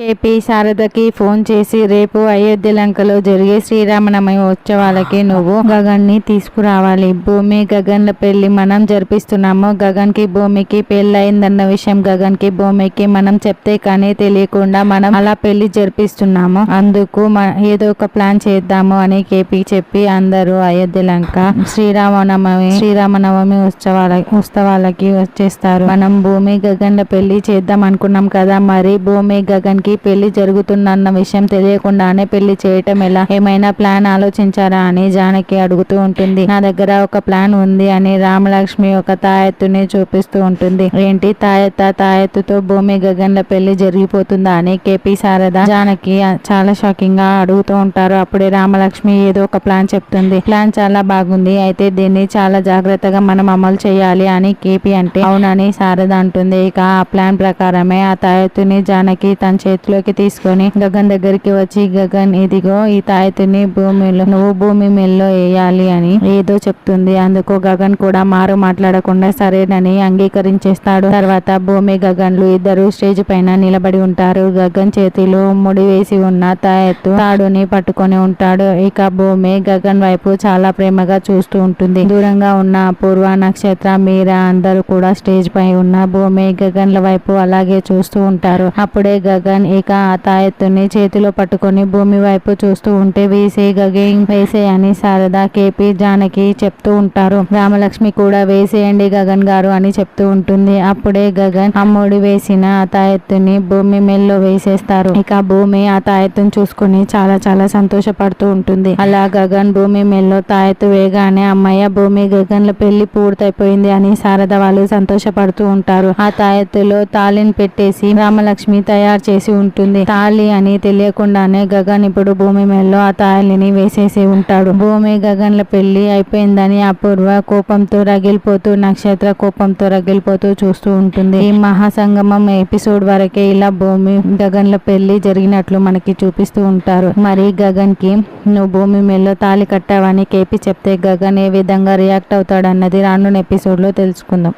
KP శారదకి phone చేసి రేపు అయోధ్య లంకలో జరిగే శ్రీరామనవమి ఉత్సవాలకి నువ్వు గగన్ని తీసుకురావాలి. భూమి గగన్ల పెళ్ళి మనం జరిపిస్తున్నాము. గగన్కి భూమికి పెళ్ళయిందన్న విషయం గగన్కి భూమికి మనం చెప్తే కానీ తెలియకుండా మనం అలా పెళ్ళి జరిపిస్తున్నాము. అందుకు మ- ఏదో ఒక ప్లాన్ చేద్దాము అని కేపీ చెప్పి అందరూ అయోధ్య లంక శ్రీరామనవమి శ్రీరామనవమి ఉత్సవాల ఉత్సవాలకి వచ్చేస్తారు. మనం భూమి గగన్ల పెళ్ళి చేద్దాం అనుకున్నాం కదా మరి భూమి గగన్ కి పెళ్ళి జరుగుతుందన్న విషయం తెలియకుండానే పెళ్ళి చేయటం ఎలా? ఏమైనా ప్లాన్ ఆలోచించారా అని జానకి అడుగుతూ ఉంటుంది. నా దగ్గర ఒక ప్లాన్ ఉంది అని రామలక్ష్మి ఒక తాయెత్తుని చూపిస్తూ ఉంటుంది. ఏంటి? తాయెత్త తాయెత్తుతో భూమి గగన్ల పెళ్ళి జరిగిపోతుందా అని కేపీ శారద జానకి చాలా షాకింగ్గా అడుగుతూ ఉంటారు. అప్పుడే రామలక్ష్మి ఏదో ఒక ప్లాన్ చెప్తుంది. ప్లాన్ చాలా బాగుంది. అయితే దీన్ని చాలా జాగ్రత్తగా మనం అమలు చేయాలి అని కేపీ అంటే అవునని శారద అంటుంది. ఇక ఆ ప్లాన్ ప్రకారమే ఆ తాయెత్తుని జానకి తన చేతి చేతిలోకి తీసుకొని గగన్ దగ్గరికి వచ్చి గగన్ ఇదిగో ఈ తాయెత్తుని భూమిలో నువ్వు భూమి మెల్లో వేయాలి అని ఏదో చెప్తుంది. అందుకు గగన్ కూడా మారు మాట్లాడకుండా సరేనని అంగీకరించేస్తాడు. తర్వాత భూమి గగన్లు ఇద్దరు స్టేజ్ పైన నిలబడి ఉంటారు. గగన్ చేతిలో ముడి వేసి ఉన్న తాయెత్తు తాడుని పట్టుకొని ఉంటాడు. ఇక భూమి గగన్ వైపు చాలా ప్రేమగా చూస్తూ ఉంటుంది. దూరంగా ఉన్న పూర్వ నక్షత్ర మీరా అందరూ కూడా స్టేజ్ పై ఉన్న భూమి గగన్ల వైపు అలాగే చూస్తూ ఉంటారు. అప్పుడే గగన్ ఇక ఆ తాయెత్తుని చేతిలో పట్టుకొని భూమి వైపు చూస్తూ ఉంటే వేసే గగన్ వేసే అని శారద కేపీ జానకి చెప్తూ ఉంటారు. రామలక్ష్మి కూడా వేసేయండి గగన్ గారు అని చెప్తూ ఉంటుంది. అప్పుడే గగన్ అమ్ముడు వేసిన ఆ తాయెత్తుని భూమి మెల్లో వేసేస్తారు. ఇక భూమి ఆ తాయెత్తుని చూసుకుని చాలా చాలా సంతోషపడుతూ ఉంటుంది. అలా గగన్ భూమి మెల్లో తాయెత్తు వేగానే అమ్మయ్య భూమి గగన్ల పెళ్ళి పూర్తయిపోయింది అని శారద వాళ్ళు సంతోషపడుతూ ఉంటారు. ఆ తాయెత్తులో తాళిని పెట్టేసి రామలక్ష్మి తయారు చేసి ఉంటుంది. తాళి అని తెలియకుండానే గగన్ ఇప్పుడు భూమి మేల్లో ఆ తాళిని వేసేసి ఉంటాడు. భూమి గగన్ల పెళ్ళి అయిపోయిందని అపూర్వ కోపంతో రగిలిపోతూ నక్షత్ర కోపంతో రగిలిపోతూ చూస్తూ ఉంటుంది. ఈ మహాసంగమం ఎపిసోడ్ వరకే ఇలా భూమి గగన్ల పెళ్ళి జరిగినట్లు మనకి చూపిస్తూ ఉంటారు. మరి గగన్కి నువ్వు భూమి మేలో తాళి కట్టావని కేపి చెప్తే గగన్ ఏ విధంగా రియాక్ట్ అవుతాడన్నది రానున్న ఎపిసోడ్లో తెలుసుకుందాం.